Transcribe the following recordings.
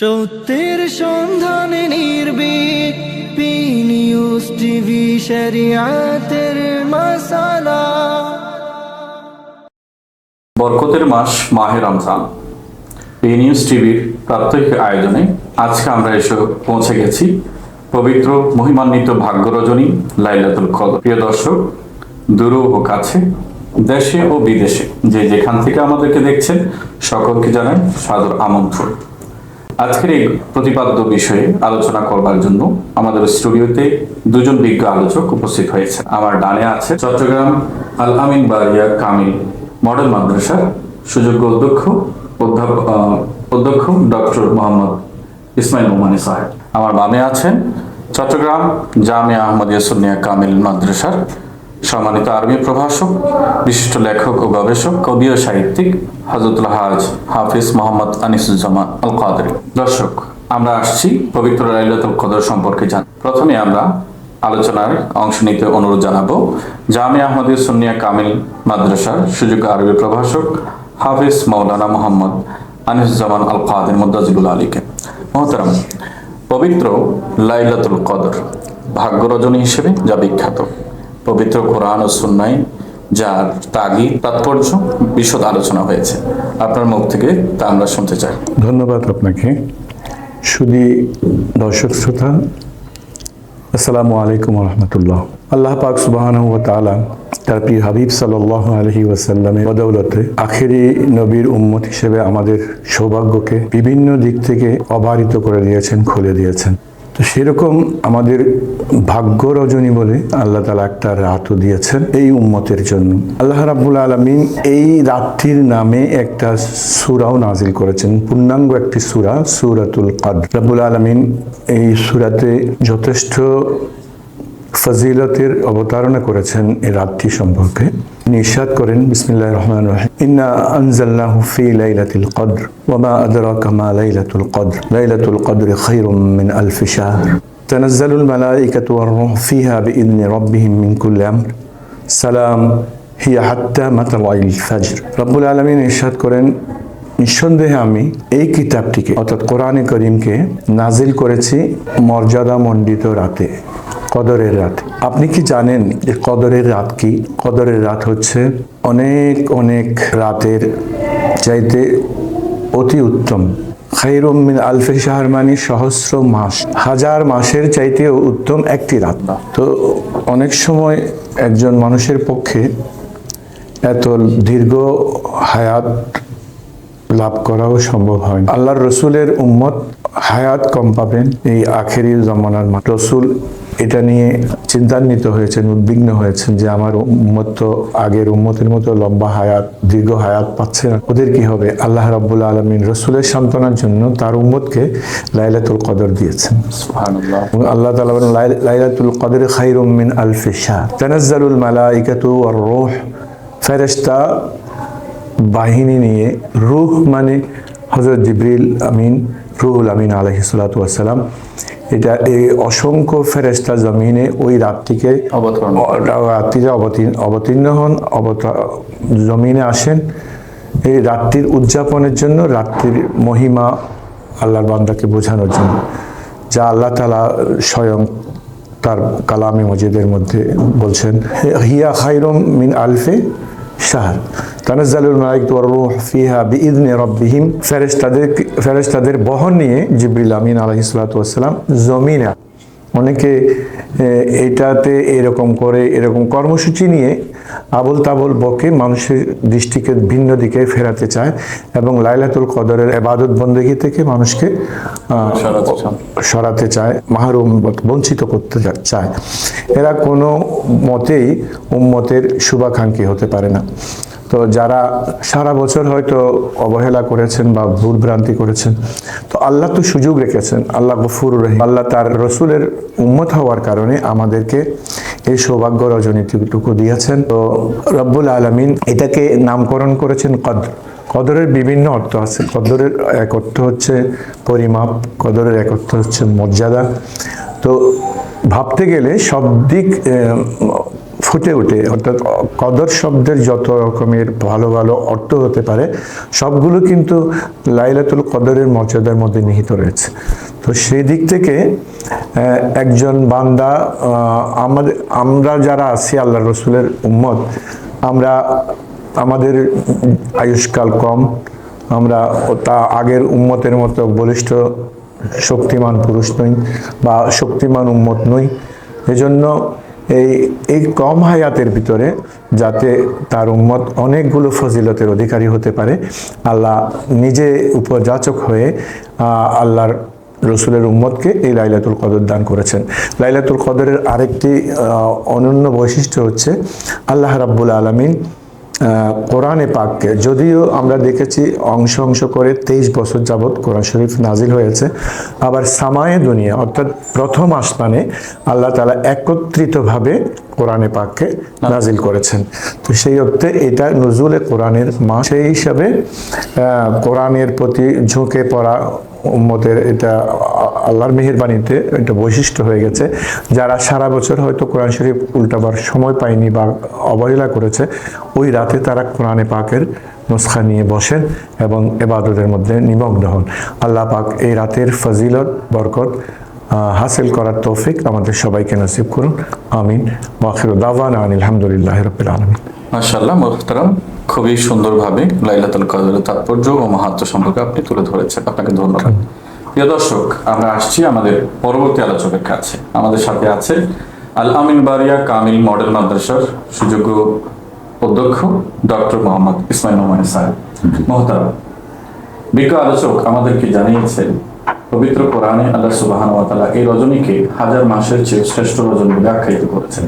সত্যের সন্ধানে news TV শরিয়াতের মশালা বরকতের মাস, মাহে রমজান। নিউজ টিভির প্রাত্যহিক আয়োজনে আজকে আমরা এসে পৌঁছে গেছি পবিত্র, মহিমান্বিত ভাগ্য রজনী লাইলাতুল কদর। প্রিয় দর্শক, দূর ও কাছে, দেশে ও বিদেশে যে যেখান থেকে আমাদেরকে দেখছেন, সকলকে জানাই সাদর আমন্ত্রণ। আজকের এই প্রতিপাদ্য বিষয়ে আলোচনা করবার জন্য আমাদের স্টুডিওতে দুজন বিজ্ঞ আলোচক উপস্থিত হয়েছে আমার ডানে আছে চট্টগ্রাম আল আমিন বারিয়া কামিল মডেল মাদ্রাসার সুযোগ্য অধ্যক্ষ অধ্যক্ষ ডক্টর মোহাম্মদ ইসমাইল মোমানি সাহেব। আমার বামে আছেন চট্টগ্রাম জামিয়া আহমদিয়া সুন্নিয়া কামিল মাদ্রাসার সম্মানিত আরবি প্রভাষক, বিশিষ্ট লেখক ও গবেষক, কবি ও সাহিত্যিক, হজরতুল হাজ হাফিজ মোহাম্মদ আনিসুজ্জামান আল কাদরি দর্শক, আমরা আসছি পবিত্র লাইলাতুল কদর সম্পর্কে জান প্রথমে আমরা আলোচনায় অংশ নিতে অনুরোধ জানাব জামিয়া আহমদিয়া সুনিয়া কামিল মাদ্রাসার সুযোগ্য আরবি প্রভাষক হাফিজ মৌলানা মোহাম্মদ আনিসুজ্জামান আল কাদের মুদাজিবুল আলীকে। মহতারাম, পবিত্র লাইলাতুল কদর ভাগ্যরজনী হিসেবে যা বিখ্যাত। পবিত্র কোরআন ও সুন্নায় যার তাগি তাৎপর্য, বিশদ আলোচনা হয়েছে। আপনার মুখ থেকে তা আমরা শুনতে চাই। ধন্যবাদ আপনাকে। শুধু দর্শক শ্রোতা, আসসালামু আলাইকুম রহমতুল্লাহ আল্লাহ পাক সুবাহান তাআলা তার প্রিয় হাবিব সাল্লাল্লাহু আলাইহি ওয়াসাল্লামের বদৌলতে আখেরি নবীর উম্মত হিসেবে আমাদের সৌভাগ্যকে বিভিন্ন দিক থেকে অবারিত করে দিয়েছেন, খুলে দিয়েছেন। তো সেরকম আমাদের ভাগ্য রজনী বলে আল্লাহ তালা একটা রাতও দিয়েছেন এই উম্মতের জন্য। আল্লাহ রাবুল আলমিন এই রাতটির নামে একটা সুরাও নাজিল করেছেন। পূর্ণাঙ্গ একটি সুরা, সুরাতুল কাদ রাবুল আলমিন এই সুরাতে যথেষ্ট ফজিলতের অবতারণা করেছেন এই রাতটি সম্পর্কে নিঃসাদ করেন বিসমিল্লাহ রহমান রহিম ইন্না আনজালনাহু ফি লাইলাতিল কদর ওয়া মা আদরাকা মা লাইলাতুল কদর লাইলাতুল কদর খায়রুম মিন আলফি শাহর تنزل الملائكة والروح فيها بإذن ربهم من كل أمر সালাম হিয়া হাত্তা মাতাল ফাজর রব্বুল আলমিন ইরশাদ করেন নিঃসন্দেহে আমি এই কিতাবটিকে অর্থাৎ কোরআনে করিমকে নাজিল করেছি মর্যাদা মণ্ডিত রাতে কদরের রাত। আপনি কি জানেন যে কদরের রাত কি? কদরের রাত হচ্ছে অনেক অনেক রাতের চাইতে অতি উত্তম। খাইরুম আলফে শাহর মানে সহস্র মাস। হাজার মাসের চাইতেও উত্তম একটি রাত তো অনেক সময় একজন মানুষের পক্ষে এত দীর্ঘ হায়াত লাভ করাও সম্ভব হয়। আল্লাহর রসুলের উম্মত হায়াত কম পাবেন এই আখেরি জমানার রসুল এটা নিয়ে চিন্তান্বিত হয়েছেন উদ্বিগ্ন হয়েছেন যে আমার উম্মত তো আগের উম্মতের মতো লম্বা হায়াত দীর্ঘ হায়াত পাচ্ছে না। ওদের কি হবে? আল্লাহ রাব্বুল আলমিন রসুলের সান্ত্বনার জন্য তার উম্মতকে লাইলাতুল কদর দিয়েছেন। আল্লাহ তাআলা বলেন "লাই- লাইলাতুল কদর খায়রুম মিন আলফি শাহর তানাজ্জালুল মালাইকাতু ওয়ার রূহ। ফেরেশতা বাহিনী নিয়ে রুহ মানে হযরত জিবরিল আমিন রুহুল আমিন আলাইহিস সালাতু ওয়াস সালাম এটা এই অসংখ্য ফেরেশতা জমিনে ওই অবতরণ রাত্রিতে অবতীর্ণ অবতীর্ণ হন অবতা জমিনে আসেন। এই রাত্রির উদযাপনের জন্য রাত্রির মহিমা আল্লাহর বান্দাকে বোঝানোর জন্য। যা আল্লাহ তালা স্বয়ং তার কালামে মজিদের মধ্যে বলছেন হিয়া খাইরম মিন আলফে শাহর। তানাজ্জালুল মালাইক ওয়ারূহ ফিহা বিইذن রব্বিহিম। ফেরেশতাদের ফেরেশতাদের বহন নিয়ে জিবরিল আমিন আলাইহিস সালাতু ওয়াস সালাম জমিনে অনেকে এটাতে এরকম করে এরকম কর্মসূচি নিয়ে আবল তাবল বকে মানুষের দৃষ্টিকে ভিন্ন দিকে ফেরাতে চায় এবং লাইলাতুল কদরের এবাদত বন্দেগী থেকে মানুষকে সরাতে চায় মাহরুম বঞ্চিত করতে চায়। এরা কোনো মতেই উম্মতের শুভাকাঙ্ক্ষী হতে পারে না। তো যারা সারা বছর হয়তো অবহেলা করেছেন বা ভুল ভ্রান্তি করেছেন, তো আল্লাহ তো সুযোগ রেখেছেন, আল্লাহ গফুর রহিম। আল্লাহ তার রসুলের উম্মত হওয়ার কারণে আমাদেরকে এই সৌভাগ্য রজনীতিটুকু দিয়েছেন। তো রব্বুল আলমিন এটাকে নামকরণ করেছেন কদ্র। কদরের বিভিন্ন অর্থ আছে। কদরের এক অর্থ হচ্ছে পরিমাপ, কদরের এক অর্থ হচ্ছে মর্যাদা। তো ভাবতে গেলে সব দিক ফুটে ওঠে। অর্থাৎ কদর শব্দের যত রকমের ভালো ভালো অর্থ হতে পারে, সবগুলো কিন্তু লাইলাতুল কদরের মর্যাদার মধ্যে নিহিত রয়েছে। তো সেই দিক থেকে একজন বান্দা আমাদের, আমরা যারা আছি আল্লাহ রসুলের উম্মত, আমরা আমাদের আয়ুষ্কাল কম, আমরা তা আগের উম্মতের মতো বলিষ্ঠ শক্তিমান পুরুষ নই বা শক্তিমান উম্মত নই। এজন্য এই এই কম হায়াতের ভিতরে যাতে তার উম্মত অনেকগুলো ফজিলতের অধিকারী হতে পারে, আল্লাহ নিজে উপযাচক হয়ে আল্লাহর রসুলের উম্মতকে এই লাইলাতুল কদর দান করেছেন। লাইলাতুল কদরের আরেকটি অনন্য বৈশিষ্ট্য হচ্ছে, আল্লাহ রাব্বুল আলমিন কোরআনে পাককে যদিও আমরা দেখেছি অংশ অংশ করে তেইশ বছর যাবৎ কোরআন শরীফ নাজিল হয়েছে, আবার সামায়ে দুনিয়া, অর্থাৎ প্রথম আসমানে আল্লাহ তালা একত্রিতভাবে কোরআনে পাককে নাজিল করেছেন। তো সেই অর্থে এটা নজরুলে কোরআনের মা সেই হিসাবে কোরআনের প্রতি ঝুঁকে পড়া উম্মতের এটা আল্লাহর মেহেরবানিতে এটা বৈশিষ্ট্য হয়ে গেছে। যারা সারা বছর হয়তো কোরআন শরীফ উল্টাবার সময় পায়নি বা অবহেলা করেছে, ওই রাতে তারা কোরআনে পাকের নুসখা নিয়ে বসেন এবং এবাদতের মধ্যে নিমগ্ন হন। আল্লাহ পাক এই রাতের ফজিলত, বরকত হাসিল করার তৌফিক আমাদের সবাইকে নসিব করুন। আমিন। ওয়াখির দাওয়ান আলহামদুলিল্লাহ রবিল আলমিন। মাশাআল্লাহ মোহতারাম খুবই সুন্দরভাবে লাইলাতুল কদরের তাৎপর্য ও মাহাত্ম সম্পর্কে আপনি তুলে ধরেছেন। আপনাকে ধন্যবাদ। প্রিয় দর্শক আমরা আসছি আমাদের পরবর্তী আলোচকের কাছে। আমাদের সাথে আছে আল আমিন বারিয়া কামিল মডেল মাদ্রাসার সুযোগ্য অধ্যক্ষ ডক্টর মোহাম্মদ ইসমাইল নোমান সাহেব মোহতারাম। বিজ্ঞ আলোচক আমাদেরকে জানিয়েছেন পবিত্র কোরআনে আল্লাহ সুবাহান ওয়াতালা এই রজনীকে হাজার মাসের চেয়ে শ্রেষ্ঠ রজনী বলে আখ্যায়িত করেছেন।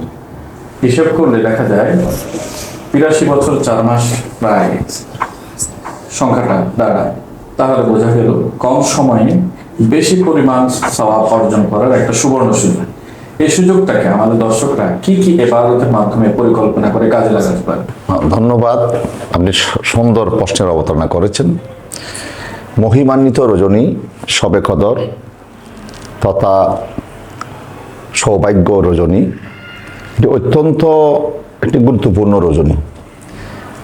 হিসেব করলে দেখা যায় বিরাশি বছর চার মাস প্রায় সংখ্যাটা দাঁড়ায়, তাহলে বোঝা গেল কম সময়ে বেশি পরিমাণ সওয়াব অর্জন করার একটা সুবর্ণ সুযোগ। এই সুযোগটাকে আমাদের দর্শকরা কি কি এবারতের মাধ্যমে পরিকল্পনা করে কাজে লাগাতে পারে? ধন্যবাদ। আপনি সুন্দর প্রশ্নের অবতারণা করেছেন। মহিমান্বিত রজনী, সবে কদর তথা সৌভাগ্য রজনী। এটি অত্যন্ত একটি গুরুত্বপূর্ণ রজনী।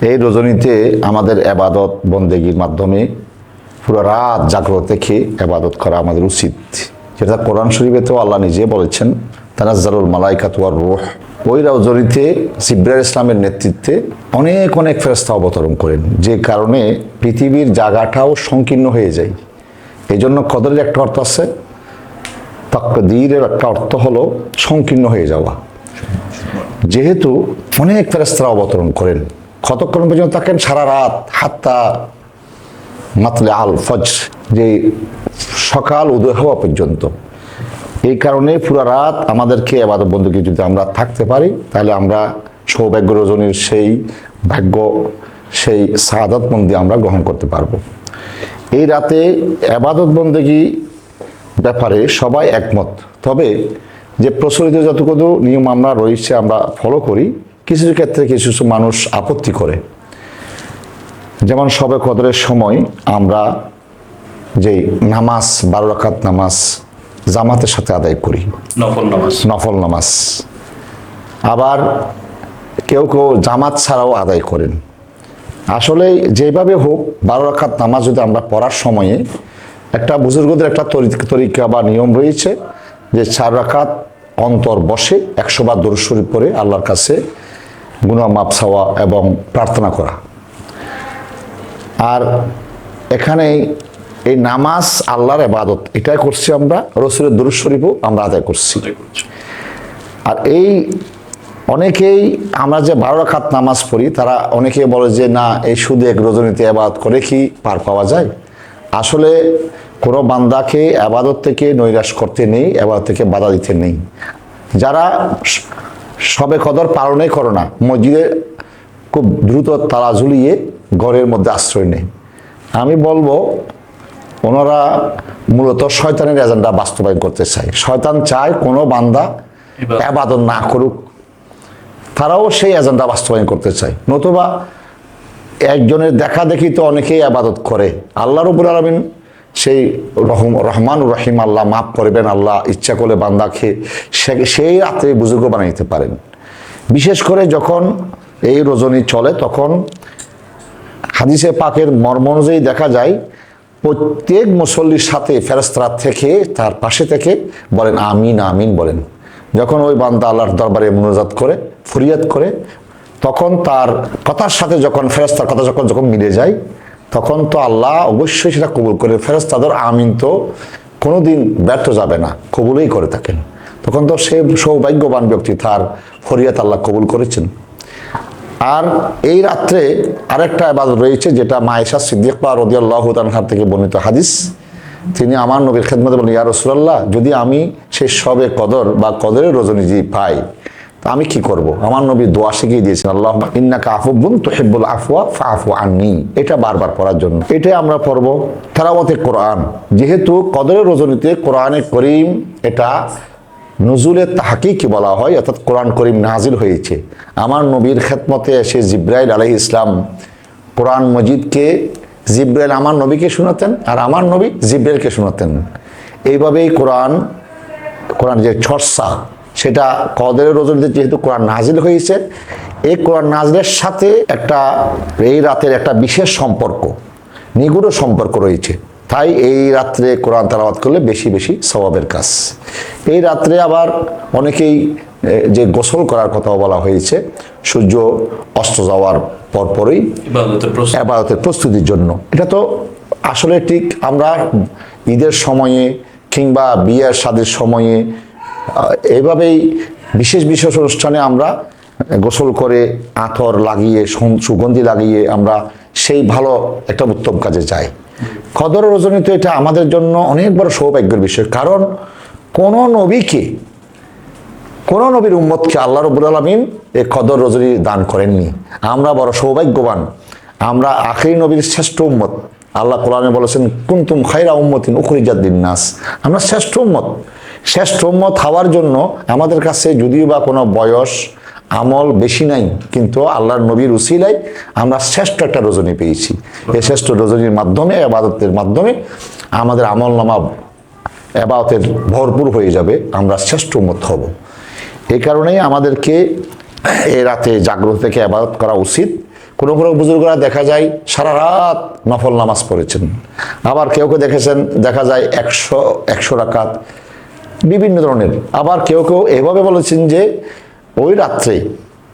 এই রজনীতে আমাদের এবাদত, বন্দেগীর মাধ্যমে পুরো রাত জাগ্রত থেকে এবাদত করা আমাদের উচিত। যেটা কোরআন শরীফে তো আল্লাহ নিজে বলেছেন, তানাজ্জালুল মালাইকাতুয়ার রুহ। ওই রজনীতে জিব্রাইল ইসলামের নেতৃত্বে অনেক অনেক ফেরস্তা অবতরণ করেন, যে কারণে পৃথিবীর জায়গাটাও সংকীর্ণ হয়ে যায়। এই জন্য কদরের একটা অর্থ আছে, তাকদীরের একটা অর্থ হলো সংকীর্ণ হয়ে যাওয়া। যেহেতু অনেক ফেরেস্তারা অবতরণ করেন। কতক্ষণ পর্যন্ত থাকেন, সারা রাত হাত্তা মাতলে আল ফজ যে সকাল উদয় হওয়া পর্যন্ত। এই কারণে পুরো রাত আমাদেরকে এবাদত বন্ধুকে যদি আমরা থাকতে পারি, তাহলে আমরা সৌভাগ্য রজনীর সেই ভাগ্য, সেই সাদাত মন্দি আমরা গ্রহণ করতে পারব। এই রাতে এবাদত বন্দেগী ব্যাপারে সবাই একমত। তবে যে প্রচলিত যতগুলো নিয়ম আমরা রয়েছে আমরা ফলো করি কিছু ক্ষেত্রে কিছু কিছু মানুষ আপত্তি করে। যেমন সবে কদরের সময় আমরা যে নামাজ বারো রাকাত নামাজ জামাতের সাথে আদায় করি। নফল নামাজ। নফল নামাজ। আবার কেউ কেউ জামাত ছাড়াও আদায় করেন। আসলে যেভাবে হোক বারো রাখাত নামাজ যদি আমরা পড়ার সময়ে একটা বুজুর্গদের একটা তরিকা বা নিয়ম রয়েছে যে চার রাখাত অন্তর বসে একশো বার দরুদ শরীফ পড়ে আল্লাহর কাছে গুণা মাপ চাওয়া এবং প্রার্থনা করা। আর এখানে এই নামাজ আল্লাহর এবাদত এটাই করছি আমরা রসুলের দরুদ শরীফও আমরা আদায় করছি। আর এই অনেকেই আমরা যে বারো রাখাত নামাজ পড়ি তারা অনেকে বলে যে না এই শুধু এক রজনীতে আবাদ করে কি পার পাওয়া যায়? আসলে কোনো বান্দাকে আবাদত থেকে নৈরাশ করতে নেই আবাদত থেকে বাধা দিতে নেই। যারা সবে কদর পালনে করো না মসজিদে খুব দ্রুত তালা ঝুলিয়ে ঘরের মধ্যে আশ্রয় নেয়। আমি বলব ওনারা মূলত শয়তানের এজেন্ডা বাস্তবায়ন করতে চায়। শয়তান চায় কোনো বান্দা আবাদত না করুক। তারাও সেই এজেন্ডা বাস্তবায়ন করতে চায়। নতুবা একজনের দেখা দেখি তো অনেকেই আবাদত করে। আল্লাহ রবুল আলমিন সেই রহম রহমান রহিম আল্লাহ মাফ করবেন, আল্লাহ ইচ্ছা করলে বান্দাকে সে- সেই রাত্রে বুজুর্গ বানাইতে পারেন। বিশেষ করে যখন এই রজনী চলে, তখন হাদিসে পাকের মর্ম অনুযায়ী দেখা যায়, প্রত্যেক মুসল্লির সাথে ফেরস্তারা থেকে তার পাশে থেকে বলেন, আমিন আমিন বলেন। যখন ওই বান্দা আল্লাহর দরবারে মনোজাত করে, ফরিয়াদ করে, তখন তার কথার সাথে যখন ফেরস্তার কথা যখন যখন মিলে যায় তখন তো আল্লাহ অবশ্যই সেটা কবুল করে ফেরস্তাদের আমিন তো কোনোদিন ব্যর্থ যাবে না, কবুলই করে থাকেন। তখন তো সে সৌভাগ্যবান ব্যক্তি, তার ফরিয়াত আল্লাহ কবুল করেছেন। আর এই রাত্রে আরেকটা আবাদত রয়েছে, যেটা মায়েশা সিদ্দিক বা রদিয়াল্লাহ তানহার থেকে বর্ণিত হাদিস। তিনি আমার নবীর খেদমতে বলেন, ইয়া রসুল্লাহ যদি আমি সে সবে কদর বা কদরের রজনী যদি পাই আমি কি করব? আমার নবী দোয়া শিখিয়ে দিয়েছেন আল্লাহ ইন্নাকা আফুবুন তুহিব্বুল আফওয়া ফাফু আননি। এটা বারবার পড়ার জন্য। এটাই আমরা পড়ব তেলাওয়াতে কোরআন। যেহেতু কদরের রজনীতে কোরআনে করিম এটা নজুলের তাহাকেই কি বলা হয়, অর্থাৎ কোরআন করিম নাজিল হয়েছে। আমার নবীর খেদমতে এসে জিব্রাইল আলহ ইসলাম কোরআন মজিদকে জিব্রাইল আমার নবীকে শোনাতেন আর আমার নবী জিব্রাইলকে শোনাতেন। এইভাবেই কোরআন কোরআন যে ছরসা সেটা কদরের রজনীতে যেহেতু কোরআন নাজিল হয়েছে এই কোরআন নাজিলের সাথে একটা এই রাতের একটা বিশেষ সম্পর্ক নিগুড় সম্পর্ক রয়েছে। তাই এই রাত্রে কোরআন তালাবাদ করলে বেশি বেশি স্বভাবের কাজ। এই রাত্রে আবার অনেকেই যে গোসল করার কথা বলা হয়েছে সূর্য অস্ত যাওয়ার পরপরই আবাদতের প্রস্তুতির জন্য। এটা তো আসলে ঠিক আমরা ঈদের সময়ে কিংবা বিয়ের স্বাদের সময়ে এভাবেই বিশেষ বিশেষ অনুষ্ঠানে আমরা গোসল করে আথর লাগিয়ে সুগন্ধি লাগিয়ে আমরা সেই ভালো একটা উত্তম কাজে যাই। কদর রজনী তো এটা আমাদের জন্য অনেক বড় সৌভাগ্যের বিষয়। কারণ কোন নবীকে, কোন নবীর উম্মতকে আল্লাহ রবুল আলমিন এ কদর রজনী দান করেননি। আমরা বড় সৌভাগ্যবান। আমরা আখেরি নবীর শ্রেষ্ঠ উম্মত। আল্লাহ কোরআনে বলেছেন, কুন্তুম খাইরা উম্মতিন উখরিজাদ্দিন নাস। আমরা শ্রেষ্ঠ উম্মত। শ্রেষ্ঠ উম্মত হওয়ার জন্য আমাদের কাছে যদিও বা কোনো বয়স, আমল বেশি নাই, কিন্তু আল্লাহর নবীর উসিলাই আমরা শ্রেষ্ঠ একটা রজনী পেয়েছি। এই শ্রেষ্ঠ রজনীর মাধ্যমে আবাদতের মাধ্যমে আমাদের আমল নামা এবাদতের ভরপুর হয়ে যাবে, আমরা শ্রেষ্ঠ উম্মত হব। এই কারণেই আমাদেরকে এ রাতে জাগ্রত থেকে আবাদত করা উচিত। কোনো কোনো বুজুর্গরা দেখা যায় সারা রাত নফল নামাজ পড়েছেন। আবার কেউ কেউ দেখেছেন, দেখা যায় একশো একশো রাকাত বিভিন্ন ধরনের। আবার কেউ কেউ এভাবে বলেছেন যে ওই রাত্রে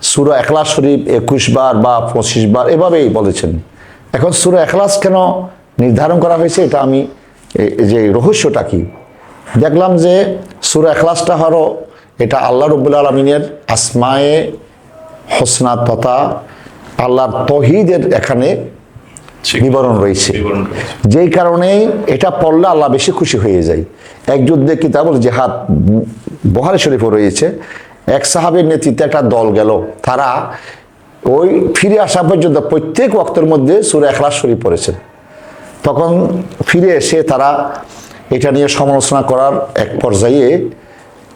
সুরা এখলাস শরীফ একুশ বার বা পঁচিশ বার এভাবেই বলেছেন। এখন সুরা একলাস কেন নির্ধারণ করা হয়েছে? এটা আমি যে রহস্যটা কি? দেখলাম যে সুরা একলাসটা হলো এটা আল্লাহ রব্বুল আলমিনের আসমায়ে হোসনা তথা আল্লাহর তহিদের এখানে বিবরণ রয়েছে। যেই কারণে এটা পড়লে আল্লাহ বেশি খুশি হয়ে যায়। এক যুদ্ধে কিতাবুল জেহাদ বহারি শরীফও রয়েছে এক সাহাবের নেতৃত্বে একটা দল গেল। তারা ওই ফিরে আসা পর্যন্ত প্রত্যেক ওয়াক্তের মধ্যে সুরে এখলাস শরীফ পড়েছে। তখন ফিরে এসে তারা এটা নিয়ে সমালোচনা করার এক পর্যায়ে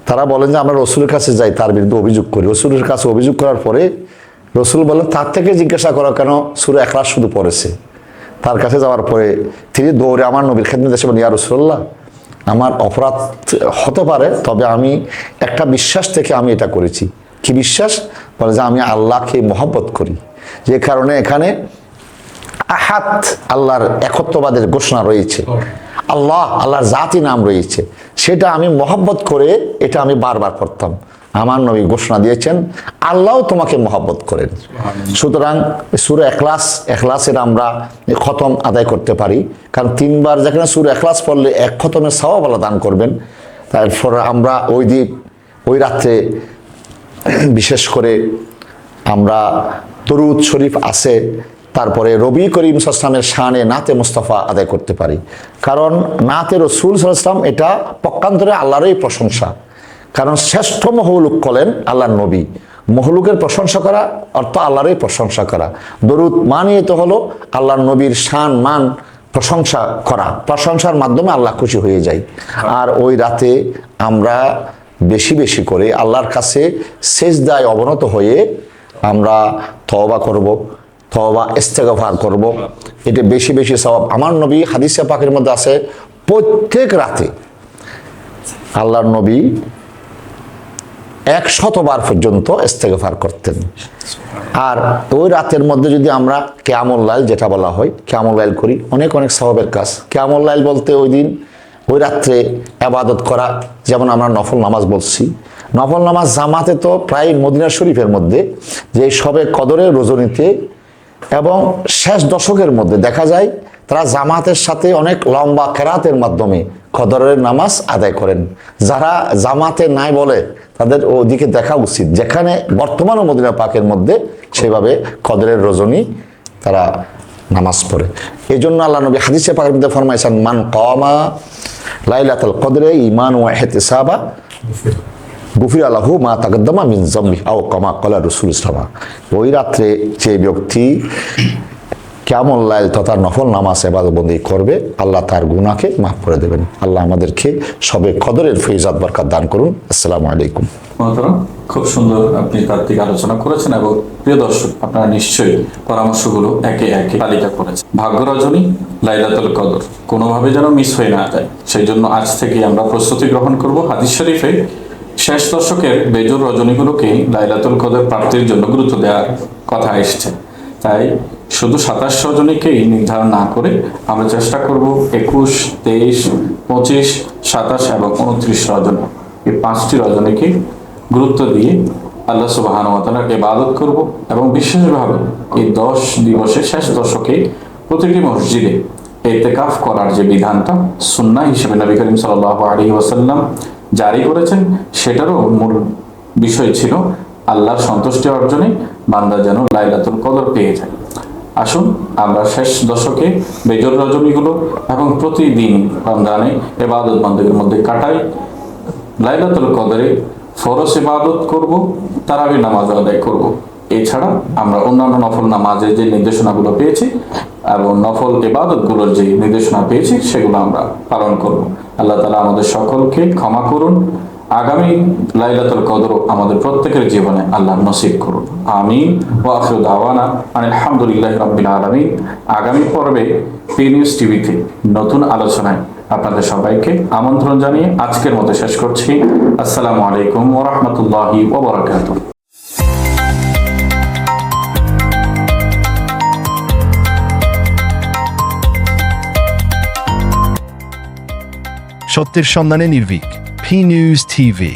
তারা বলেন যে আমরা রসুলের কাছে যাই। তার বিরুদ্ধে অভিযোগ করি। রসুলের কাছে অভিযোগ করার পরে রসুল বলেন তার থেকে জিজ্ঞাসা করা কেন সুরে একলাস শুধু পড়েছে? তার কাছে যাওয়ার পরে তিনি দৌড়ে আমার নবীর খেদমত এসে বলেন ইয়া রসুল্লাহ আমার অপরাধ হতে পারে, তবে আমি একটা বিশ্বাস থেকে আমি এটা করেছি। কি বিশ্বাস? বলে যে, আমি আল্লাহকে মহব্বত করি। যে কারণে এখানে আহাত আল্লাহর একত্ববাদের ঘোষণা রয়েছে। আল্লাহ, আল্লাহর জাতি নাম রয়েছে। সেটা আমি মহব্বত করে, এটা আমি বারবার পড়তাম আমার নবী ঘোষণা দিয়েছেন আল্লাহও তোমাকে মহব্বত করেন। সুতরাং সুর এখলাস এখলাসের আমরা খতম আদায় করতে পারি। কারণ তিনবার যেখানে সুর এখলাস পড়লে এক খতমের সওয়াব আল্লাহ দান করবেন। তারপর আমরা ওই দিন ওই রাত্রে বিশেষ করে আমরা তরুদ শরীফ আছে তারপরে রবি করিম সাল্লামের শানে নাতে মুস্তাফা আদায় করতে পারি। কারণ নাতে রসুল সাল্লাম এটা পক্ষান্তরে আল্লাহরই প্রশংসা। কারণ শ্রেষ্ঠ মহলুক কলেন আল্লাহর নবী। মহলুকের প্রশংসা করা অর্থ আল্লাহরই প্রশংসা করা। দরুদ মানিয়ে তো হলো আল্লাহর নবীর শান, মান, প্রশংসা করা। প্রশংসার মাধ্যমে আল্লাহ খুশি হয়ে যায়। আর ওই রাতে আমরা বেশি বেশি করে আল্লাহর কাছে শেষ দায় অবনত হয়ে আমরা তওবা করব, তওবা ইস্তেগফার করব। এটা বেশি বেশি সওয়াব। আমার নবী হাদিসে পাকের মধ্যে আছে, প্রত্যেক রাতে আল্লাহর নবী এক শতবার পর্যন্ত ইস্তেগফার করতেন। আর ওই রাতের মধ্যে যদি আমরা কেমন লাইল যেটা বলা হয় কেমন লাইল করি, অনেক অনেক স্বভাবের কাজ। কেমন লাইল বলতে ওই দিন, ওই রাত্রে আবাদত করা, যেমন আমরা নফল নামাজ বলছি। নফল নামাজ জামাতে তো প্রায় মদিনা শরীফের মধ্যে, যে সবে কদরের রজনীতে এবং শেষ দশকের মধ্যে দেখা যায় তারা জামাতের সাথে অনেক লম্বা কেরাতের মাধ্যমে খদরের নামাজ আদায় করেন। যারা জামাতে নাই বলে তাদের ওদিকে দেখা উচিত। যেখানে বর্তমান মদিনা পাকের মধ্যে সেভাবে কদরের রজনী তারা নামাজ পড়ে। এই জন্য আল্লাহ নবী হাদিসে পাকের মধ্যে ফরমাইছেন, মান কমা লাইলাতুল কদরে ইমান ওয়া ইহতিসাবা গুফির আলাহু মা তাকদ্দমা মিন জম্বি আও কমা কলা রসুল ইসলামা। ওই রাত্রে যে ব্যক্তি কেমন লাইল তথা নফল নামাজ এবাদবন্দি করবে, আল্লাহ তার গুনাকে মাফ করে দেবেন। আল্লাহ আমাদেরকে সবে কদরের ফৈজাত বরকাত দান করুন। আসসালামু আলাইকুম। খুব সুন্দর আপনি তাত্ত্বিক আলোচনা করেছেন এবং প্রিয় দর্শক, আপনারা নিশ্চয়ই পরামর্শগুলো একে একে তালিকা করেছেন। ভাগ্য রজনী লাইলাতুল কদর কোনোভাবে যেন মিস হয়ে না যায়। সেই জন্য আজ থেকে আমরা প্রস্তুতি গ্রহণ করব হাদিস শরীফে। শেষ দশকের বেজর রজনীগুলোকে লাইলাতুল কদর প্রাপ্তির জন্য গুরুত্ব দেওয়ার কথা এসছে। তাই শুধু সাতাশ রজনীকেই নির্ধারণ না করে আমরা চেষ্টা করব একুশ, তেইশ, পঁচিশ, সাতাশ এবং উনত্রিশ রজনী, এই পাঁচটি রজনীকে গুরুত্ব দিয়ে আল্লাহ সুবাহান ইবাদত করব এবং বিশেষভাবে এই দশ দিবসের শেষ দশকে প্রতিটি মসজিদে এতেকাফ করার যে বিধানটা সুন্না হিসেবে নবী করিম সাল আলী ওয়াসাল্লাম জারি করেছেন, সেটারও মূল বিষয় ছিল আল্লাহর সন্তুষ্টি অর্জনে বান্দা যেন লাইলাতুল কদর পেয়ে যায় আসুন, আমরা শেষ দশকে বেজর রজনীগুলো এবং প্রতিদিন রমজানে এবাদত বান্ধবের মধ্যে কাটাই। লাইলাতুল কদরে ফরস ইবাদত করব, তারাবি নামাজ আদায় করব। এছাড়া আমরা অন্যান্য নফল নামাজের যে নির্দেশনাগুলো পেয়েছি এবং নফল ইবাদতগুলোর যে নির্দেশনা পেয়েছি, সেগুলো আমরা পালন করব। আল্লাহ তালা আমাদের সকলকে ক্ষমা করুন। আগামী লাইলাতুল কদর আমাদের প্রত্যেকের জীবনে আল্লাহ নসিব করুন। আমি ও আখির দাওয়ানা আলহামদুলিল্লাহ রাব্বিল আলামিন। আগামী পর্বে পি নিউজ টিভিতে নতুন আলোচনায় আপনাদের সবাইকে আমন্ত্রণ জানিয়ে আজকের মতো শেষ করছি। আসসালামু আলাইকুম ওয়া রাহমাতুল্লাহি ওয়া বারাকাতুহু। সত্যের সন্ধানে নির্ভীক। ফি নিউজ টিভি